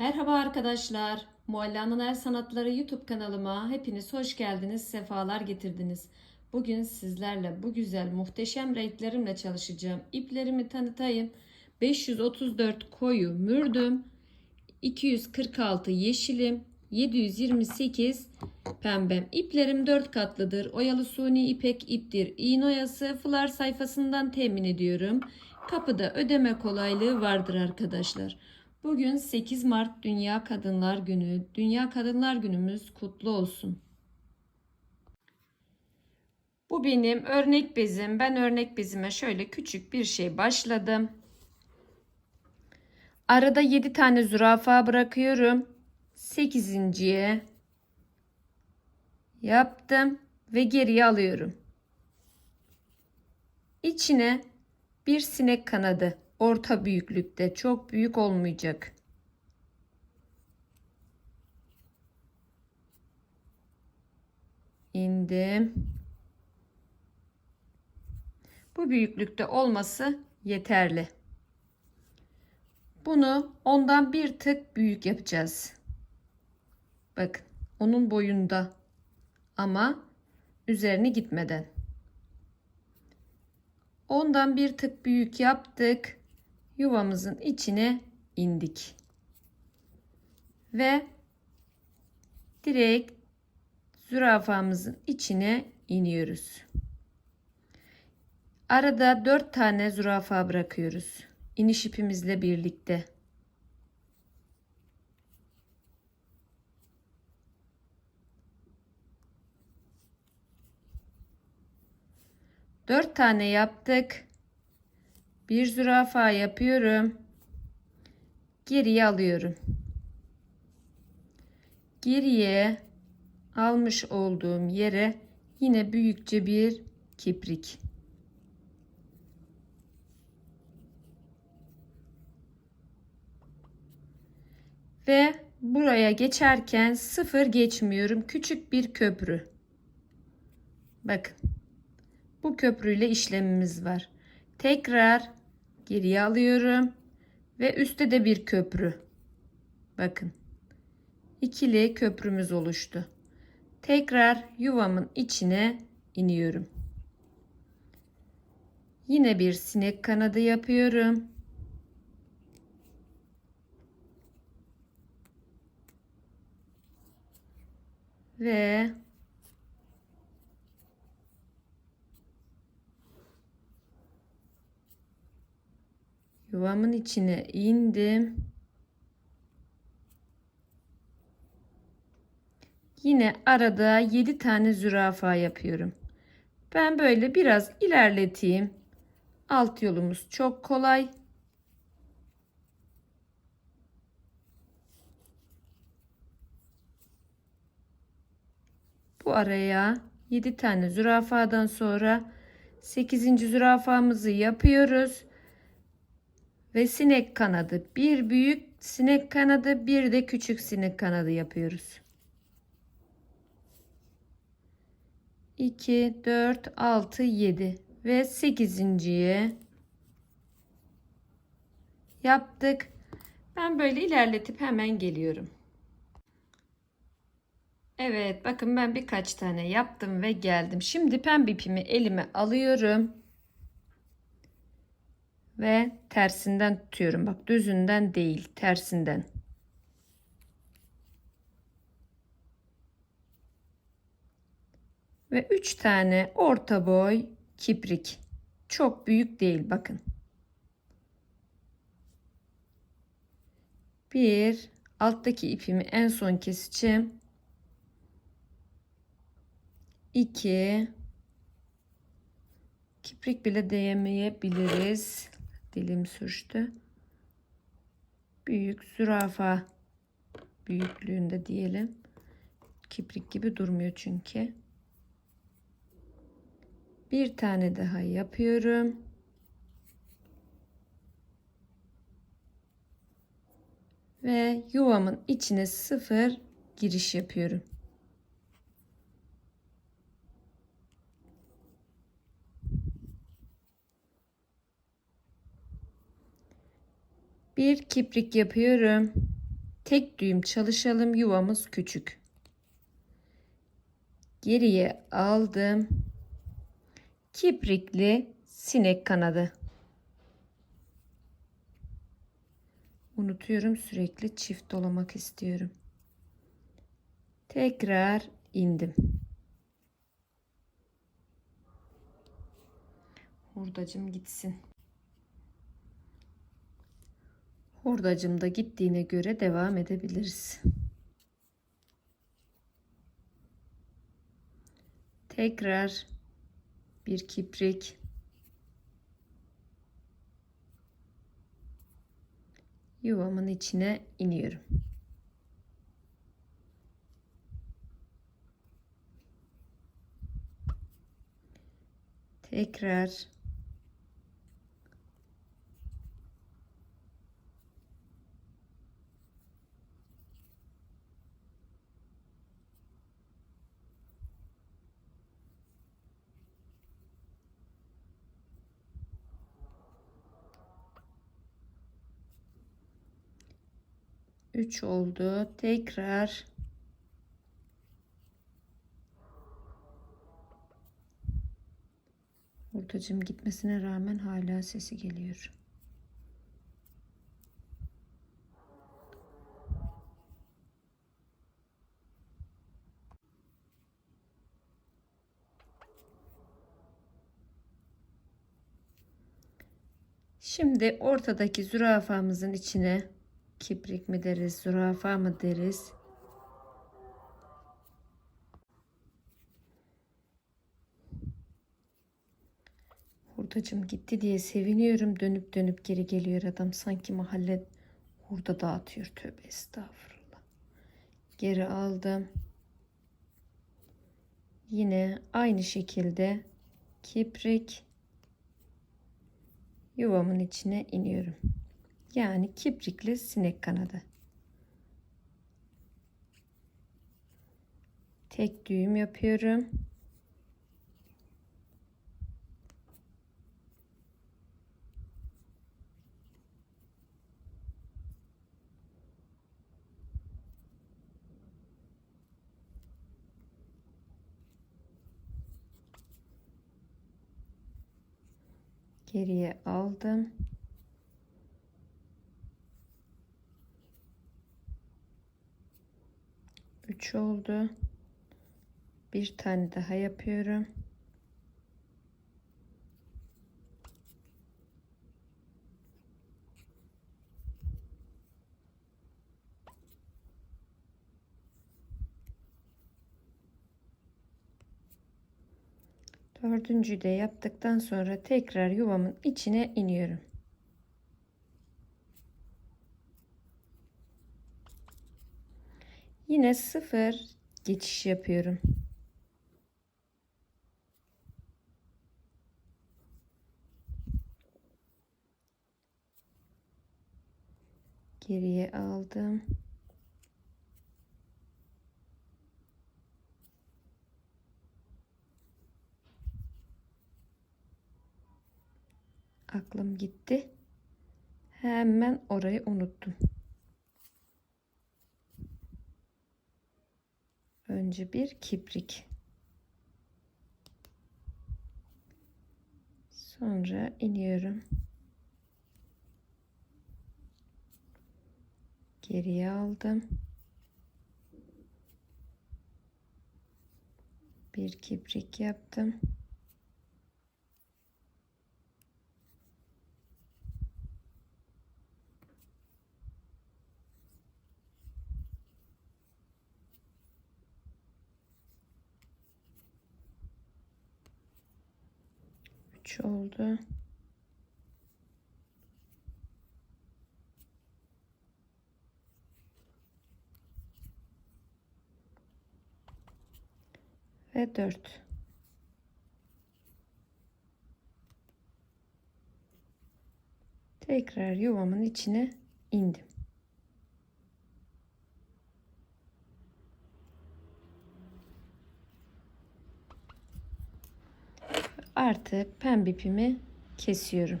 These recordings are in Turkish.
Merhaba arkadaşlar. Mualla'nın El Sanatları YouTube kanalıma hepiniz hoş geldiniz, sefalar getirdiniz. Bugün sizlerle bu güzel muhteşem renklerimle çalışacağım. İplerimi tanıtayım. 534 koyu mürdüm, 246 yeşilim, 728 pembem. İplerim 4 katlıdır. Oyalı suni ipek iptir. İğne oyası fılar sayfasından temin ediyorum. Kapıda ödeme kolaylığı vardır arkadaşlar. Bugün 8 Mart Dünya Kadınlar Günü. Dünya Kadınlar Günümüz kutlu olsun. Bu benim örnek bezim. Ben örnek bezime şöyle küçük bir şey başladım. Arada 7 tane zürafa bırakıyorum. 8.ye yaptım ve geriye alıyorum. İçine bir sinek kanadı orta büyüklükte çok büyük olmayacak. indim. Bu büyüklükte olması yeterli. Bunu ondan bir tık büyük yapacağız. Bakın onun boyunda ama üzerine gitmeden. Ondan bir tık büyük yaptık. Yuvamızın içine indik. Ve direkt zürafamızın içine iniyoruz. Arada 4 tane zürafa bırakıyoruz. İniş ipimizle birlikte. Dört tane yaptık. Bir zürafa yapıyorum. Geriye alıyorum. Geriye almış olduğum yere yine büyükçe bir kiprik. Ve buraya geçerken sıfır geçmiyorum. Küçük bir köprü. Bakın. Bu köprüyle işlemimiz var. Tekrar geriye alıyorum ve üstte de bir köprü. Bakın. ikili köprümüz oluştu. Tekrar yuvamın içine iniyorum. Yine bir sinek kanadı yapıyorum. Ve Yuvamın içine indim. Yine arada 7 tane zürafa yapıyorum. Ben böyle biraz ilerleteyim. Alt yolumuz çok kolay. Bu araya 7 tane zürafadan sonra 8. zürafamızı yapıyoruz ve sinek kanadı. Bir büyük sinek kanadı, bir de küçük sinek kanadı yapıyoruz. 2 4 6 7 ve 8.'ye yaptık. Ben böyle ilerletip hemen geliyorum. Evet bakın ben birkaç tane yaptım ve geldim. Şimdi pembe ipimi elime alıyorum ve tersinden tutuyorum. Bak düzünden değil, tersinden. Ve 3 tane orta boy kiprik. Çok büyük değil bakın. Bir alttaki ipimi en son keseceğim. 2 kiprik bile değmeyebiliriz dilim sürçtü. Büyük zürafa büyüklüğünde diyelim. Kiprik gibi durmuyor çünkü. Bir tane daha yapıyorum. Ve yuvamın içine sıfır giriş yapıyorum. Bir kiprik yapıyorum. Tek düğüm çalışalım. Yuvamız küçük. Geriye aldım. Kiprikli sinek kanadı. Unutuyorum sürekli çift dolamak istiyorum. Tekrar indim. Hurdacım gitsin. Hurdacım da gittiğine göre devam edebiliriz. Tekrar bir kiprik. Yuvamın içine iniyorum. Tekrar Üç oldu. Tekrar Hurdacım gitmesine rağmen hala sesi geliyor. Şimdi ortadaki zürafamızın içine kiprik mi deriz, zürafa mı deriz? Hurdacım gitti diye seviniyorum. Dönüp dönüp geri geliyor adam. Sanki mahalle hurda dağıtıyor. Tövbe estağfurullah. Geri aldım. Yine aynı şekilde kiprik yuvamın içine iniyorum. Yani kiprikli sinek kanadı. Tek düğüm yapıyorum. Geriye aldım. Üç oldu. Bir tane daha yapıyorum. Dördüncüyü de yaptıktan sonra tekrar yuvamın içine iniyorum. Yine sıfır geçiş yapıyorum. Geriye aldım. Aklım gitti. Hemen orayı unuttum. Önce bir kiprik. Sonra iniyorum. Geriye aldım. Bir kiprik yaptım. Üç oldu. Ve dört. Tekrar yuvamın içine indim. Artık pembe ipimi kesiyorum.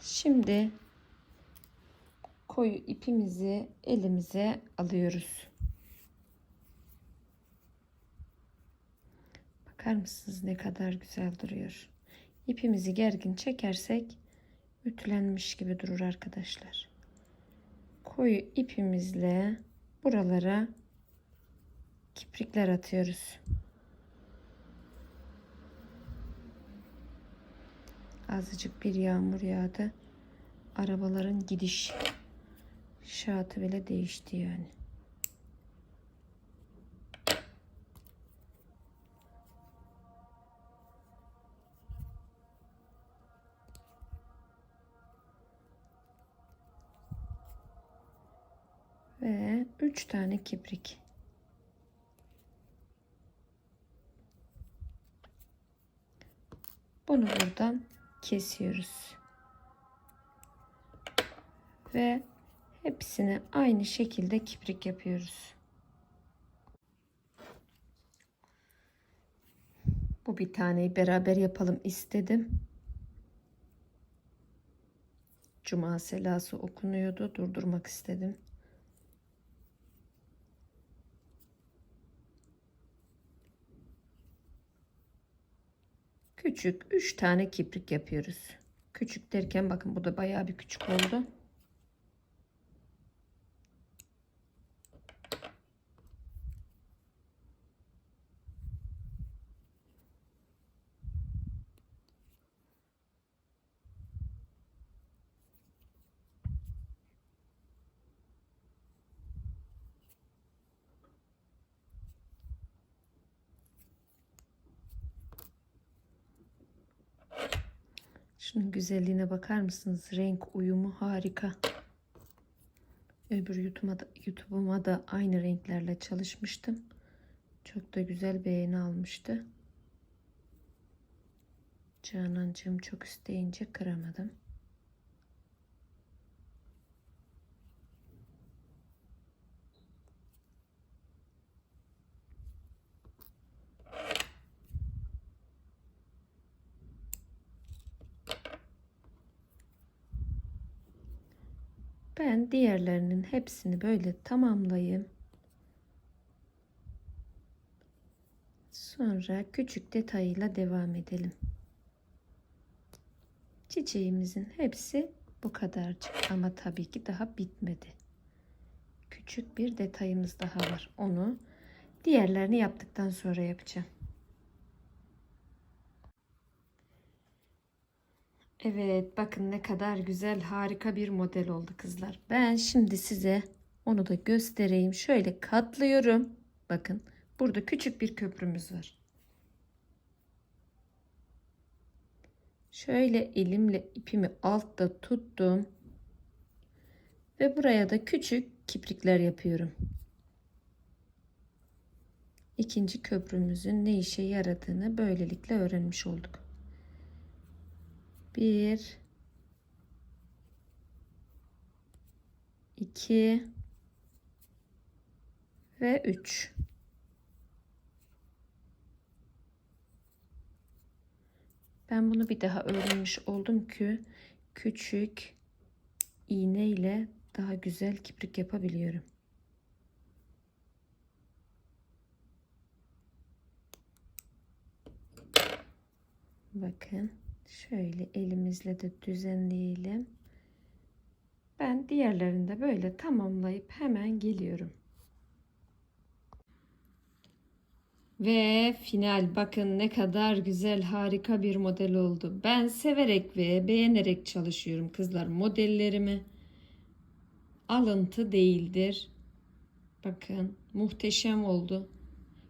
Şimdi koyu ipimizi elimize alıyoruz. Bakar mısınız ne kadar güzel duruyor. İpimizi gergin çekersek ütülenmiş gibi durur arkadaşlar. Koyu ipimizle buralara kiprikler atıyoruz. Azıcık bir yağmur yağdı. Arabaların gidiş şaatı bile değişti yani. Ve 3 tane kibrik. Bunu buradan kesiyoruz. Ve hepsini aynı şekilde kibrik yapıyoruz. Bu bir taneyi beraber yapalım istedim. Cuma selası okunuyordu. Durdurmak istedim. Küçük 3 tane kibrik yapıyoruz. Küçük derken bakın bu da bayağı bir küçük oldu. Şunun güzelliğine bakar mısınız? Renk uyumu harika. Öbür YouTube'uma da, YouTube'uma da aynı renklerle çalışmıştım. Çok da güzel beğeni almıştı. Canancığım çok isteyince kıramadım. Ben diğerlerinin hepsini böyle tamamlayayım. Sonra küçük detayıyla devam edelim. Çiçeğimizin hepsi bu kadarcık ama tabii ki daha bitmedi. Küçük bir detayımız daha var. Onu diğerlerini yaptıktan sonra yapacağım. Evet bakın ne kadar güzel harika bir model oldu kızlar. Ben şimdi size onu da göstereyim. Şöyle katlıyorum. Bakın burada küçük bir köprümüz var. Şöyle elimle ipimi altta tuttum. Ve buraya da küçük kiprikler yapıyorum. İkinci köprümüzün ne işe yaradığını böylelikle öğrenmiş olduk. 1 2 ve 3 Ben bunu bir daha öğrenmiş oldum ki küçük iğne ile daha güzel kiprik yapabiliyorum. Bakın. Şöyle elimizle de düzenleyelim. Ben diğerlerini de böyle tamamlayıp hemen geliyorum. Ve final bakın ne kadar güzel harika bir model oldu. Ben severek ve beğenerek çalışıyorum kızlar modellerimi. Alıntı değildir. Bakın muhteşem oldu.